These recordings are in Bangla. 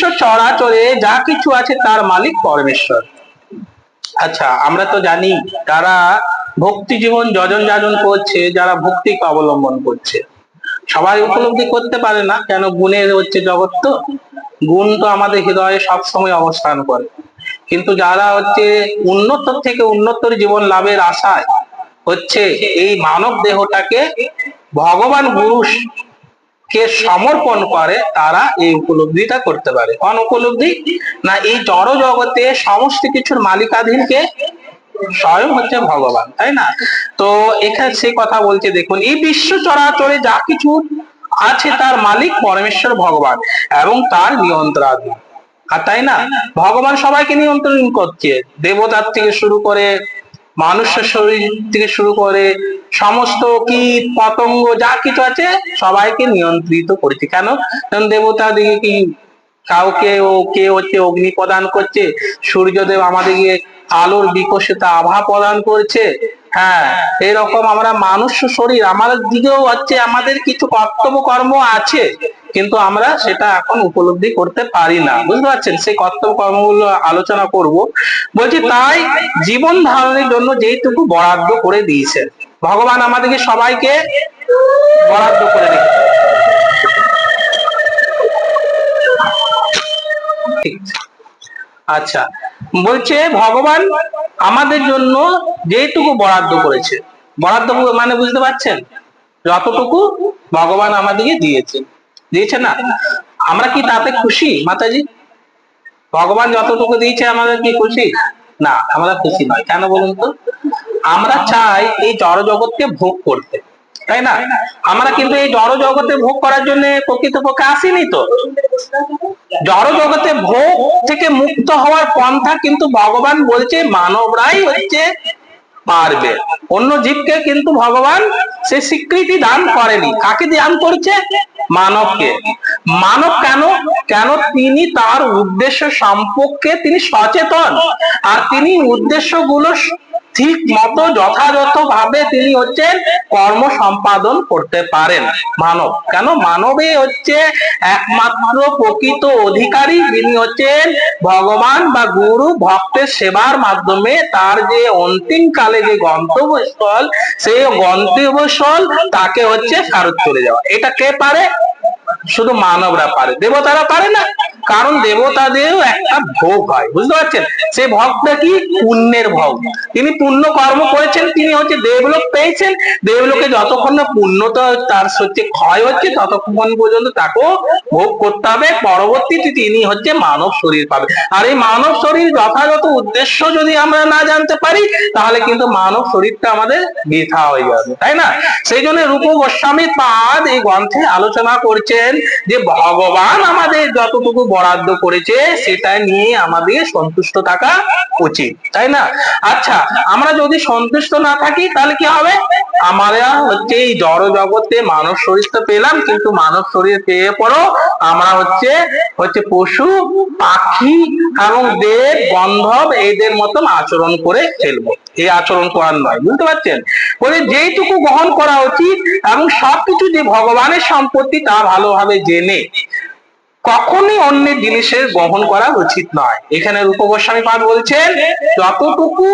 বিশ্ব চরাচরে যা কিছু আছে তার মালিক পরমেশ্বর। আচ্ছা আমরা তো জানি যারা ভক্তি জীবন যজন যাজন করছে, যারা ভক্তিকে অবলম্বন করছে। সবাই উপলব্ধি করতে পারে না কেন গুণের হচ্ছে জগৎ তো? গুণ তো আমাদের হৃদয়ে সবসময় অবস্থান করে। কিন্তু যারা হচ্ছে উন্নত থেকে উন্নতর জীবন লাভের আশায় হচ্ছে এই মানব দেহটাকে ভগবান গুরু কে সমর্পণ করে তারা এই উপলব্ধিটা করতে পারে। কোন উপলব্ধি? না, এই জড় জগতে সমস্ত কিছুর মালিকাধীনকে স্বয়ং হচ্ছে ভগবান, তাই না? তো এখানে সে কথা বলছে, দেখুন, এই বিশ্ব চরাচরে যা কিছু আছে তার মালিক পরমেশ্বর ভগবান এবং তার নিয়ন্ত্রণাধীন আর তাই না? ভগবান সবাইকে নিয়ন্ত্রণ করছে। দেবতার থেকে শুরু করে মানুষের শরীর থেকে শুরু করে সমস্ত কীট পতঙ্গ যা কিছু আছে সবাইকে নিয়ন্ত্রিত করেছে। কেন? দেবতা দিকে কি কাউকে ও কে হচ্ছে অগ্নি প্রদান করছে? সূর্যদেব আমাদেরকে আলোর বিকশিত আভা প্রদান করছে। হ্যাঁ এরকম আমরা মানুষ শরীর আমাদের দিকেও হচ্ছে আমাদের কিছু কর্তব্য কর্ম আছে, কিন্তু আমরা সেটা এখন উপলব্ধি করতে পারি না, বুঝতে পারছেন? সেই কর্তব্য কর্মগুলো আলোচনা করব। বলছি, তাই জীবন ধারণের জন্য যেইটুকু বরাদ্দ করে দিয়েছেন, ভগবান আমাদেরকে সবাইকে বরাদ্দ করে ঠিক আচ্ছা বলছে, ভগবান আমাদের জন্য যেটুকু বরাদ্দ করেছে। বরাদ্দ মানে বুঝতে পারছেন? যতটুকু ভগবান আমাদেরকে দিয়েছে। দিয়েছে না? আমরা কি তাতে খুশি, মাতাজি? ভগবান যতটুকু দিয়েছে, আমাদের কি খুশি? না, আমরা খুশি নয়। কেন বলুন তো? আমরা চাই এই জড় জগৎকে ভোগ করতে। তাই না? আমরা কিন্তু এই জড় জগতে ভোগ করার জন্য প্রকৃতপক্ষে আসিনি তো। জড় জগতে ভোগ থেকে মুক্ত হওয়ার পন্থা কিন্তু ভগবান বলছে মানবরাই হচ্ছে পারবে। অন্য জীবকে কিন্তু ভগবান সে স্বীকৃতি দান করেনি। কাকে দান করছে? মানবকে। মানব কেন? কেন তিনি তার উদ্দেশ্য সম্পর্কে তিনি সচেতন। আর তিনি উদ্দেশ্যগুলো ঠিক মতো যথাযথ ভাবে তিনি হচ্ছেন কর্ম সম্পাদন করতে পারেন। মানব, কেন? মানবে হচ্ছে একমাত্র প্রকৃত অধিকারী যিনি হচ্ছেন ভগবান বা গুরু ভক্তের সেবার মাধ্যমে তার যে অন্তিম কালে যে গন্তব্যস্থল, সেই গন্তব্যস্থল তাকে হচ্ছে ফেরত চলে যাওয়া। এটা কে পারে? শুধু মানবরা পারে, দেবতারা পারে না। কারণ দেবতাদেরও একটা ভোগ হয়, বুঝতে পারছেন? সেই ভোগটা কি? পুণ্যের ভোগ। তিনি পুণ্য কর্ম করেছেন, তিনি হচ্ছে দেবলোক পেয়েছেন। দেবলোকে যতক্ষণ না পুণ্যতা তার হচ্ছে ক্ষয় হচ্ছে, ততক্ষণ পর্যন্ত তাকেও ভোগ করতে হবে। পরবর্তীতে তিনি হচ্ছে মানব শরীর পাবে। আর এই মানব শরীর যথাযথ উদ্দেশ্য যদি আমরা না জানতে পারি, তাহলে কিন্তু মানব শরীরটা আমাদের বৃথা হয়ে যাবে, তাই না? সেই জন্য রূপ গোস্বামী পাদ এই গ্রন্থে আলোচনা করছেন যে ভগবান আমাদের যতটুকু বরাদ্দ করেছে, সেটা নিয়ে আমাদের সন্তুষ্ট থাকা উচিত, তাই না? আচ্ছা আমরা যদি সন্তুষ্ট না থাকি, তাহলে কি হবে? আমরা হচ্ছে এই জড় জগতে মানব শরীর তো পেলাম, কিন্তু মানব শরীর পেয়ে পরও আমরা হচ্ছে হচ্ছে পশু, পাখি এবং দেব, গন্ধব এদের মতন আচরণ করে ফেলব এই আচরণ করার নয়, বুঝতে পারছেন? বলে যেইটুকু গ্রহণ করা উচিত এবং সবকিছু যে ভগবানের সম্পত্তি তা ভালোভাবে জেনে কখনই অন্যের জিনিসের গ্রহণ করা উচিত নয়। এখানে রূপ গোস্বামী পাঠ বলছেন, যতটুকু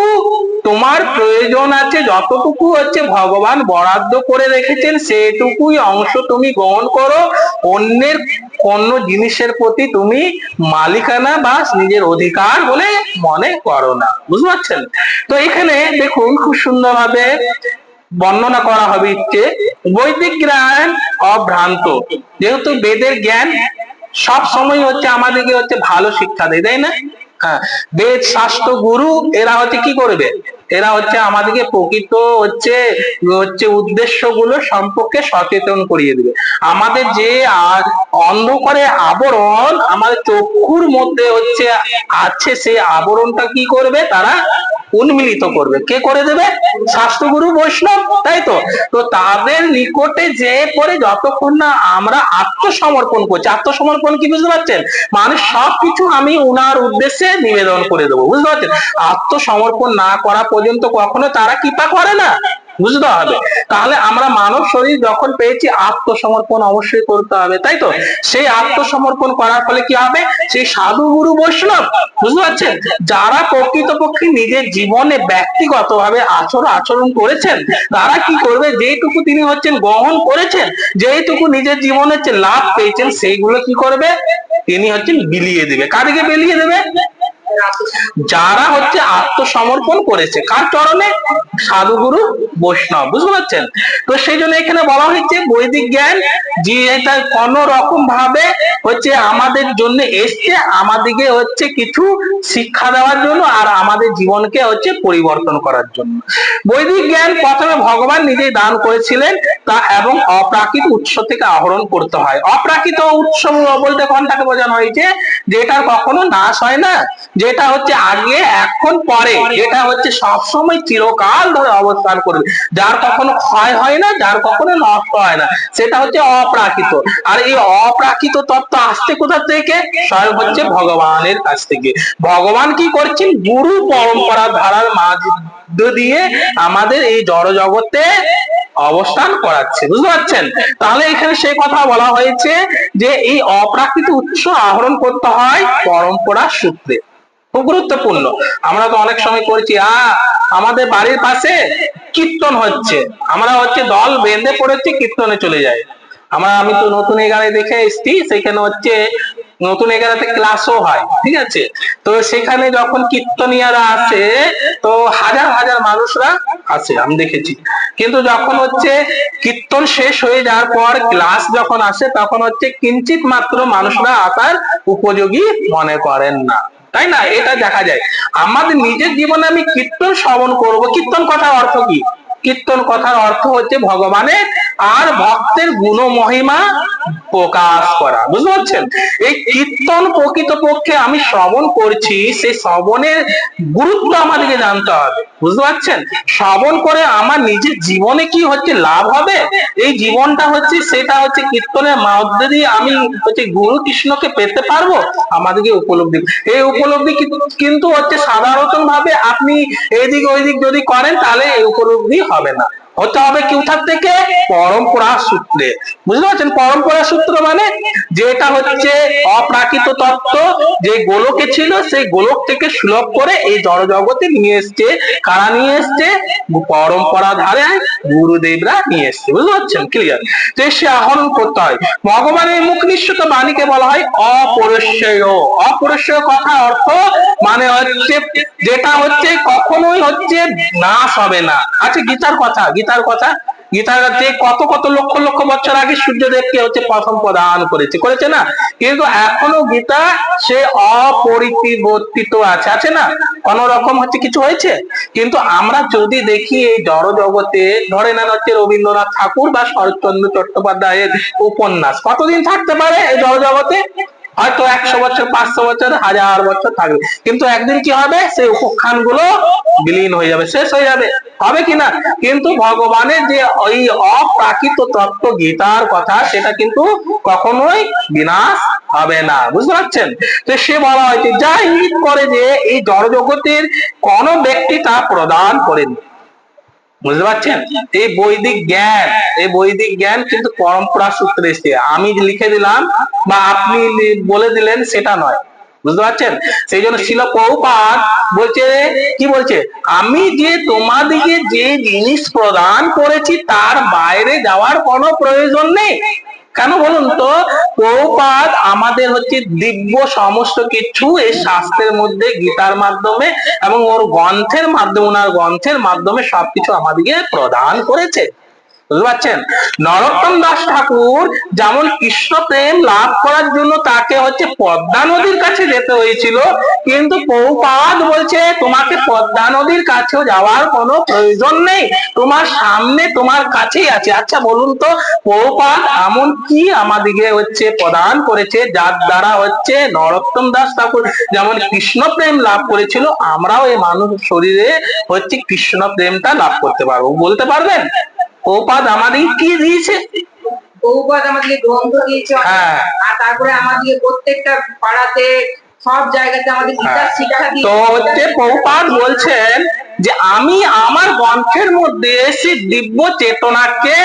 তোমার প্রয়োজন আছে, যতটুকু হচ্ছে ভগবান বরাদ্দ করে রেখেছেন, সেটুকুই অংশ তুমি গ্রহণ করো। অন্যের অন্য জিনিসের প্রতি তুমি মালিকানা বা নিজের অধিকার বলে মনে করো না। বুঝতে পারছেন? তো এখানে দেখুন খুব সুন্দরভাবে বর্ণনা করা হবে ইচ্ছে বৈদিক জ্ঞান অভ্রান্ত। যেহেতু বেদের জ্ঞান সব সময় হচ্ছে আমাদেরকে হচ্ছে ভালো শিক্ষা দেয়, তাই না? হ্যাঁ বেদ, শাস্ত্র, গুরু, এরা হচ্ছে কি করবে? এরা হচ্ছে আমাদেরকে প্রকৃত হচ্ছে হচ্ছে উদ্দেশ্যগুলো সম্পর্কে সচেতন করিয়ে দিবে। আমাদের যে অন্ধকারে আবরণ আমাদের চক্ষুর মধ্যে হচ্ছে আছে, সেই আবরণটা কি করবে? তারা উন্মিলিত করবে। কে করে দেবে? শাস্ত্রগুরু বৈষ্ণব, তাই তো? তো তাদের নিকটে যে পরে যতক্ষণ না আমরা আত্মসমর্পণ করছি, আত্মসমর্পণ কি বুঝতে পারছেন? মানে সবকিছু আমি উনার উদ্দেশ্যে নিবেদন করে দেবো, বুঝতে পারছেন? আত্মসমর্পণ না করা পর্যন্ত কখনো তারা কৃপা করে না? বুঝতে হবে। তাহলে আমরা মানব শরীর যখন পেয়েছি, আত্মসমর্পণ অবশ্যই করতে হবে, তাই তো? সেই আত্মসমর্পণ করার ফলে কি হবে? সেই সাধু গুরু বৈষ্ণব, বুঝতে পারছেন? যারা প্রকৃতপক্ষে নিজের জীবনে ব্যক্তিগতভাবে আচরণ আচরণ করেছেন, তারা কি করবে? যেটুকু তিনি হচ্ছেন, গ্রহণ করেছেন যেটুকু নিজের জীবনে লাভ পেয়েছেন, সেইগুলো কি করবে? তিনি হচ্ছেন বিলিয়ে দেবে। কাদিকে বিলিয়ে দেবে? যারা হচ্ছে আত্মসমর্পণ করেছে, কার চরণে? সাধুগুরু বৈষ্ণব, বুঝতে পারছেন? তো সেই জন্য এখানে বলা হয়েছে, বৈদিক জ্ঞান যে এটা কোন রকম ভাবে হচ্ছে আমাদের জন্য এসছে আমাদেরকে হচ্ছে কিছু শিক্ষা দেওয়ার জন্য আর আমাদের জীবনকে হচ্ছে পরিবর্তন করার জন্য। বৈদিক জ্ঞান প্রথমে ভগবান নিজেই দান করেছিলেন, তা এবং অপ্রাকৃত উৎস থেকে আহরণ করতে হয়। অপ্রাকৃত উৎস বলতে কোনটাকে বোঝানো হয়েছে? যেটার কখনো নাশ হয় না। যেটা হচ্ছে আগে এখন পরে। যেটা হচ্ছে সবসময় চিরকাল ধরে অবস্থান করবে। যার কখনো ক্ষয় হয় না যার কখনো নষ্ট হয় না। সেটা হচ্ছে অপ্রাকৃত। আর এই অপ্রাকৃত তত্ত্ব আসছে কোথা থেকে? স্বয়ং হচ্ছে ভগবানের কাছ থেকে। ভগবান কি করছেন? গুরু পরম্পরা ধারার মাঝ দিয়ে আমাদের এই জড় জগতে অবস্থান করাচ্ছে। বুঝতে পারছেন? তাহলে এখানে সেই কথা বলা হয়েছে যে এই অপ্রাকৃত উৎস আহরণ করতে হয় পরম্পরা সূত্রে। খুব গুরুত্বপূর্ণ। আমরা তো অনেক সময় করছি, আ, আমাদের বাড়ির পাশে কীর্তন হচ্ছে। আমরা হচ্ছে দল বেঁধে পড়েছি কীর্তনে চলে যাই। আমরা, আমি তো নতুন এগারে দেখে এসছি, সেখানে হচ্ছে নতুন এগারাতে ক্লাসও হয়, ঠিক আছে? তো সেখানে যখন কীর্তনিয়ারা আসে, তো হাজার হাজার মানুষরা আসে, আমি দেখেছি। কিন্তু যখন হচ্ছে কীর্তন শেষ হয়ে যাওয়ার পর ক্লাস যখন আসে, তখন হচ্ছে কিঞ্চিত মাত্র মানুষরা আসার উপযোগী মনে করেন না। তাই না? এটা দেখা যায়। আমাদের নিজের জীবনে আমি কীর্তন শ্রবণ করব। কীর্তন কথার অর্থ কি? কীর্তন কথার অর্থ হচ্ছে ভগবানের আর ভক্তের গুণ মহিমা প্রকাশ করা। বুঝতে পারছেন? এই কীর্তন প্রকৃতপক্ষে আমি শ্রবণ করছি, সেই শ্রবণের গুরুত্ব আমাদেরকে জানতে হবে। বুঝতে পারছেন? শ্রবণ করে আমার নিজের জীবনে কি হচ্ছে, লাভ হবে? এই জীবনটা হচ্ছে, সেটা হচ্ছে কীর্তনের মধ্যে দিয়ে আমি হচ্ছে গুরু কৃষ্ণকে পেতে পারব? আমাদেরকে উপলব্ধি। এই উপলব্ধি কিন্তু হচ্ছে সাধারণত ভাবে আপনি এইদিক ওইদিক যদি করেন, তাহলে এই উপলব্ধি হবে না। হতে হবে কোথার থেকে? পরম্পরা সূত্রে। বুঝতে পারছেন? পরম্পরা সূত্র মানে যেটা হচ্ছে অপ্রাকৃত তত্ত্ব, যে গোলকে ছিল, সেই গোলক থেকে সুলভ করে এই জড় জগতে নিয়ে এসছে। কারা নিয়ে এসছে? পরম্পরা ধারে গুরুদেবরা নিয়ে এসছে। বুঝতে পারছেন? ক্লিয়ার তো সে আহরণ করতে হয়। ভগবানের মুখ নিঃসৃত বাণীকে বলা হয় অপরিশ্যয় অপরিশ্যয় কথা অর্থ মানে হচ্ছে, যেটা হচ্ছে কখনোই হচ্ছে নাশ হবে না। আচ্ছা গীতার কথা গীতার কথা। গীতার যে কত কত লক্ষ লক্ষ বছর আগে সূর্যদেবকে হচ্ছে প্রথম প্রদান করেছে। করেছে না? কিন্তু এখনও গীতা সে অপরিবর্তিত আছে। আছে না? কোন রকম হচ্ছে কিছু হয়েছে? কিন্তু আমরা যদি দেখি এই জড় জগতে ধরে নেন হচ্ছে রবীন্দ্রনাথ ঠাকুর বা শরৎচন্দ্র চট্টোপাধ্যায়ের উপন্যাস, কতদিন থাকতে পারে এই জড় জগতে হয়তো একশো বছর, পাঁচশো বছর, হাজার বছর থাকবে। কিন্তু একদিন কি হবে? সেই উপাখ্যানগুলো বিলীন হয়ে যাবে, শেষ হয়ে যাবে। হবে কিনা কিন্তু ভগবানের যে ওই অপ্রাকৃত তত্ত্ব গীতার কথা, সেটা কিন্তু কখনোই বিনাশ হবে না। বুঝতে পারছেন? তো সে বলা হয়েছে, যা ইঙ্গিত করে যে এই জড় জগতের কোন ব্যক্তি তা প্রদান করেনি বুঝতে পারছেন? এই বৈদিক জ্ঞান, এই বৈদিক জ্ঞান কিন্তু পরম্পরা সূত্রে এসছে। আমি লিখে দিলাম বা আপনি বলে দিলেন, সেটা নয়। বুঝতে পারছেন? সেই জন্য শিল পৌপাত বলছে, কি বলছে? আমি যে তোমাদিকে যে জিনিস প্রদান করেছি, তার বাইরে যাওয়ার কোনো প্রয়োজন নেই। কেন বলুন তো? পৌপাত আমাদের হচ্ছে দিব্য সমস্ত কিছু এই শাস্ত্রের মধ্যে, গীতার মাধ্যমে এবং ওর গ্রন্থের মাধ্যমে, ওনার গ্রন্থের মাধ্যমে সবকিছু আমাদেরকে প্রদান করেছে। বুঝতে পারছেন? নরোত্তম দাস ঠাকুর যেমন কৃষ্ণ প্রেম লাভ করার জন্য তাকে হচ্ছে পদ্মা নদীর কাছে যেতে হয়েছিল, কিন্তু পৌপাদ বলছে, তোমাকে পদ্মা নদীর কাছেও যাওয়ার কোনো প্রয়োজন নেই। তোমার সামনে তোমার কাছেই আছে। আচ্ছা বলুন তো পৌপাদ এমন কি আমাদিকে হচ্ছে প্রদান করেছে, যার দ্বারা হচ্ছে নরোত্তম দাস ঠাকুর যেমন কৃষ্ণ প্রেম লাভ করেছিল, আমরাও এই মানুষ শরীরে হচ্ছে কৃষ্ণ প্রেমটা লাভ করতে পারব। বলতে পারবেন? ওপাদ আমাদের কি দিয়েছে? আমাদেরকে গ্রন্থ দিয়েছে হ্যাঁ। আর তারপরে আমাদেরকে প্রত্যেকটা পাড়াতে সব জায়গাতে আমাদের গীতার হ্যাঁ। শিক্ষা তো হচ্ছে বলছেন যে আমি আমার গ্রন্থের মধ্যে সে দিব্য চেতনাকে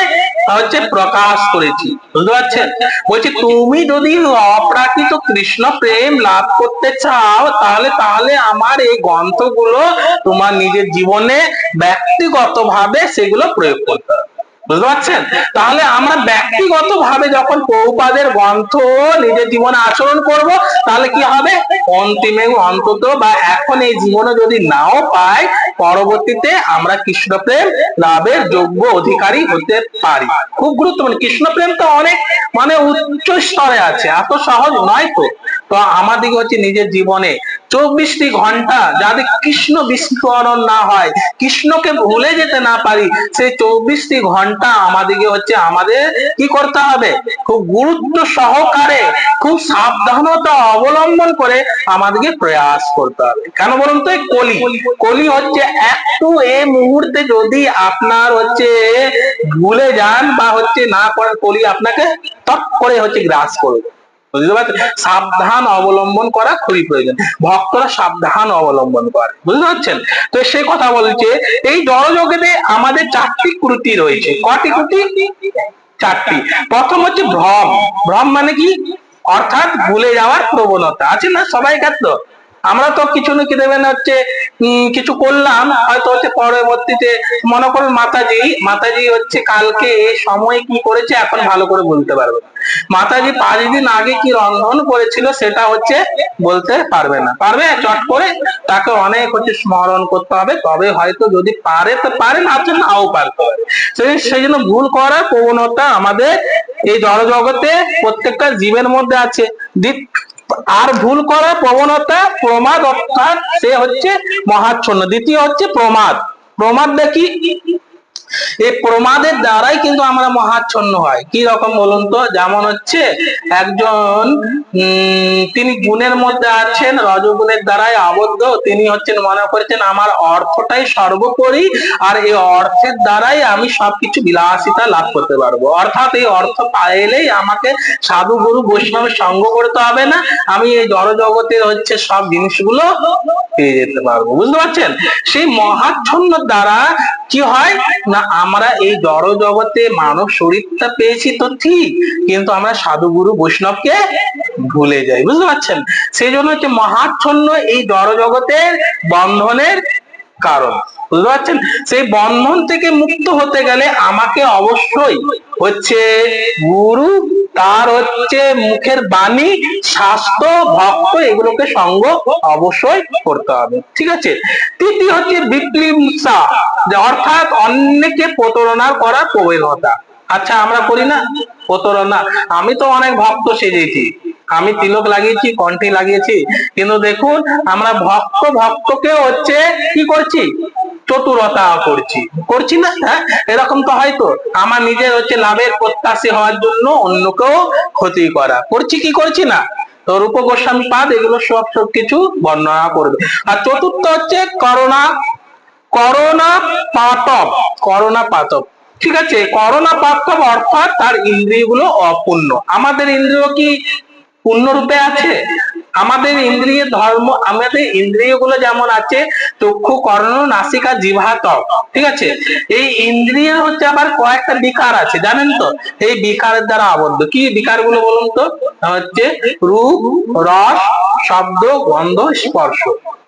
হচ্ছে প্রকাশ করেছি। বুঝতে পারছেন? বলছি তুমি যদি অপ্রাকৃত কৃষ্ণ প্রেম লাভ করতে চাও তাহলে তাহলে আমার এই গ্রন্থগুলো তোমার নিজের জীবনে ব্যক্তিগত ভাবে সেগুলো প্রয়োগ করতে হবে। বুঝতে পারছেন? তাহলে আমরা ব্যক্তিগত ভাবে যখন পৌপাদের গ্রন্থ নিজের জীবনে আচরণ করব, তাহলে কি হবে? অন্তিমে অন্তত বা এখন এই জীবনে যদি নাও পাই, পরবর্তীতে আমরা কৃষ্ণ প্রেম লাভের যোগ্য অধিকারী হতে পারি। খুব গুরুত্বপূর্ণ। কৃষ্ণ প্রেম তো অনেক মানে উচ্চ স্তরে আছে, এত সহজ নয় তো। তো আমাদেরকে হচ্ছে নিজের জীবনে চব্বিশটি ঘণ্টা যাতে কৃষ্ণ বিস্মরণ না হয়, কৃষ্ণকে ভুলে যেতে না পারি, সেই চব্বিশটি ঘণ্টা আমাদেরকে হচ্ছে আমাদের কি করতে হবে? খুব গুরুত্ব সহকারে, খুব সাবধানতা অবলম্বন করে আমাদেরকে প্রয়াস করতে হবে। কেন বলুন তো? কলি কলি হচ্ছে একটু এই মুহূর্তে যদি আপনার হচ্ছে ভুলে যান বা হচ্ছে না করেন, কলি আপনাকে তট করে হচ্ছে গ্রাস করবে। বুঝতে পারছেন সাবধান অবলম্বন করা খুবই প্রয়োজন। ভক্তরা সাবধান অবলম্বন করে, বুঝতে পারছেন? তো সে কথা বলছে, এই জড়জগতে আমাদের চারটি ক্রুতি রয়েছে। কটি ক্রুতি? চারটি। প্রথম হচ্ছে ভ্রম। ভ্রম মানে কি? অর্থাৎ ভুলে যাওয়ার প্রবণতা। আছে না? সবাই তো আমরা তো কিছু না কি দেবেন হচ্ছে কিছু করলাম, হয়তো হচ্ছে পরবর্তীতে মনে করুন মাতাজি মাতাজি হচ্ছে কালকে এই সময় কি করেছে এখন ভালো করে বলতে পারবে মাতাজি পাঁচ দিন আগে কি রন্ধন করেছিল সেটা হচ্ছে বলতে পারবে না। পারবে? চট করে তাকে অনেক হচ্ছে স্মরণ করতে হবে, তবে হয়তো যদি পারে তো পারে, না তো নাও পারতে পারে সেই জন্য ভুল করার প্রবণতা আমাদের এই জড়জগতে প্রত্যেকটা জীবের মধ্যে আছে। আর ভুল করার প্রবণতা প্রমাদ অর্থাৎ সে হচ্ছে মহাচ্ছন্ন। দ্বিতীয় হচ্ছে প্রমাদ। প্রমাদটা দেখি এই প্রমাদের দ্বারাই কিন্তু আমরা মহাচ্ছন্ন হয়। কি রকম বলুন তো? যেমন হচ্ছে, একজন তিনি গুণের মধ্যে আছেন, রজগুণের দ্বারাই আবদ্ধ, তিনি হচ্ছেন, মনে করেছেন, আমার অর্থটাই সর্বোপরি, আর এই অর্থের দ্বারাই আমি সবকিছু বিলাসিতা লাভ করতে পারব। অর্থাৎ এই অর্থ পাইলেই আমাকে সাধু গুরু বৈষ্ণবের সঙ্গ করতে হবে না, আমি এই জড় জগতের হচ্ছে সব জিনিসগুলো পেয়ে যেতে পারব। বুঝতে পারছেন? সেই মহাচ্ছন্ন দ্বারা কি হয়? না আমরা এই জড় জগতে মানব শরীরটা পেয়েছি তো ঠিক, কিন্তু আমরা সাধুগুরু বৈষ্ণবকে ভুলে যাই, বুঝতে পারছেন? সেই জন্য হচ্ছে মহাচ্ছন্ন এই জড় জগতের বন্ধনের কারণ। বুঝতে পারছেন? সেই বন্ধন থেকে মুক্ত হতে গেলে আমাকে অবশ্যই হচ্ছে গুরু, তার হচ্ছে মুখের বাণী, স্বাস্থ্য, ভক্ত এগুলোকে সঙ্গ অবশ্যই করতে হবে। ঠিক আছে? তৃতীয় হচ্ছে বিপ্লিমসা অর্থাৎ অন্যকে প্রতারণা করার প্রবণতা। আচ্ছা আমরা করি না? প্রতারণা। আমি তো অনেক ভক্ত সেজেছি। আমি তিলক লাগিয়েছি, কণ্ঠে লাগিয়েছি। কিন্তু দেখুন, আমরা ভক্ত ভক্তকে হচ্ছে কি করছি? চতুরতা করছি। করছি না? হ্যাঁ? এরকম তো হয়তো। আমার নিজের হচ্ছে লাভের প্রত্যাশী হওয়ার জন্য অন্যকেও ক্ষতি করা। করছি কি করছি না? তো রূপ গোস্বামী পাদ এগুলো সব সব কিছু বর্ণনা করবে। আর চতুর্থ হচ্ছে করোনা করোনা পাতব। করোনা পাতব। ঠিক আছে, করোনা পাতব অর্থাৎ তার ইন্দ্রিয়গুলো অপূর্ণ। আমাদের ইন্দ্রিয় কি পূর্ণ রূপে আছে? আমাদের ইন্দ্রিয় ধর্ম, আমাদের ইন্দ্রিয়গুলো যেমন আছে চক্ষু কর্ণ, নাসিকা ত্বক ঠিক আছে? এই ইন্দ্রিয় হচ্ছে আবার কয়েকটা বিকার আছে, জানেন তো? এই বিকারের দ্বারা আবদ্ধ। কি বিকারগুলো বলুন তো? হচ্ছে রূপ, রস, শব্দ, গন্ধ, স্পর্শ।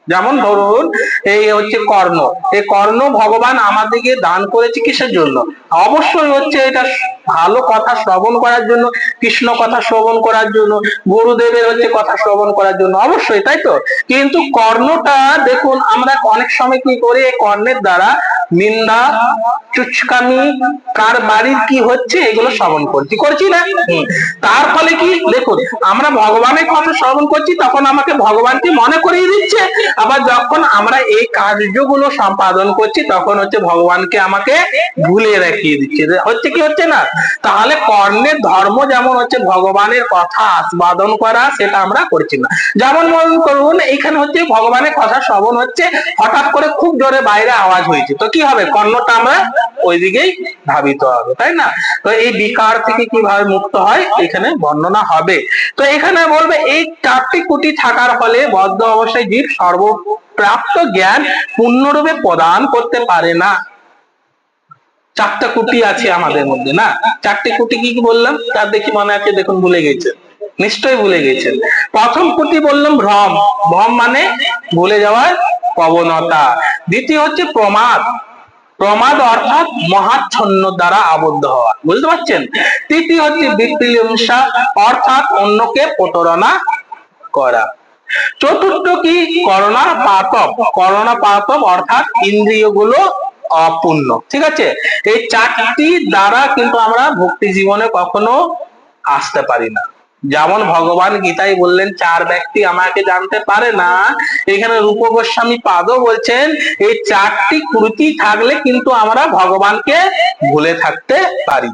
যেমন ধরুন, এই হচ্ছে কর্ণ। এই কর্ণ ভগবান আমাদেরকে দান করেছে কিসের জন্য? অবশ্যই হচ্ছে এটা ভালো কথা শ্রবণ করার জন্য, কৃষ্ণ কথা শ্রবণ করার জন্য, গুরুদেবের হচ্ছে কথা শ্রবণ করার জন্য, অবশ্যই, তাই তো? কিন্তু কর্ণটা দেখুন, আমরা অনেক সময় কি করি, এই কর্ণের দ্বারা নিন্দা, চুচকামি, কার বাড়ির কি হচ্ছে, এগুলো শ্রবণ করছি করছি না? তার ফলে কি? দেখুন, আমরা ভগবানের কথা শ্রবণ করছি, তখন আমাকে ভগবানকে মনে করিয়ে দিচ্ছে? আবার যখন আমরা এই কার্যগুলো সম্পাদন করছি, তখন হচ্ছে ভগবানকে আমাকে ভুলে রাখিয়ে দিচ্ছে। হচ্ছে কি হচ্ছে না? তাহলে কর্ণের ধর্ম যেমন হচ্ছে ভগবানের কথা আস্বাদন করা, সেটা আমরা করছি না। যেমন মনে করুন এখানে হচ্ছে ভগবানের কথা শ্রবণ হচ্ছে, হঠাৎ করে খুব জোরে বাইরে আওয়াজ হয়েছে। তো কি হবে? কর্ণটা আমরা ওইদিকেই ধাবিত হবে, তাই না? তো এই বিকার থেকে কীভাবে মুক্ত হয়, এখানে বর্ণনা হবে। তো এখানে বলবে, এই চারটি কুটি থাকার ফলে বদ্ধ অবস্থায় জীব সর্ব প্রাপ্ত জ্ঞান পূর্ণরূপে প্রদান করতে পারে না। চারটা কুটি আছে আমাদের মধ্যে, না? চারটে কুটি কি বললাম? তার দেখি মনে আছে, দেখুন ভুলে গেছেন নিশ্চয়ই ভুলে গেছেন। প্রথম কুটি বললাম ভ্রম। ভ্রম মানে ভুলে যাওয়ার প্রবণতা। দ্বিতীয় হচ্ছে প্রমাদ। প্রমাদ অর্থাৎ মহাচ্ছন্ন দ্বারা আবদ্ধ হওয়া। বুঝতে পারছেন? তৃতীয় হচ্ছে বিপ্লিংসা অর্থাৎ অন্যকে প্রতারণা করা। চতুর্থ কি? করোনা পাতব করোনা পাতব অর্থাৎ ইন্দ্রিয়গুলো অপূর্ণ। ঠিক আছে? এই চারটি দ্বারা কিন্তু আমরা ভক্তি জীবনে কখনো আসতে পারি না। যেমন ভগবান গীতাই বললেন, চার ব্যক্তি আমাকে জানতে পারে না। এখানে রূপ গোস্বামী পাদও বলছেন, এই চারটি কুরুতি থাকলে কিন্তু আমরা ভগবানকে ভুলে থাকতে পারি।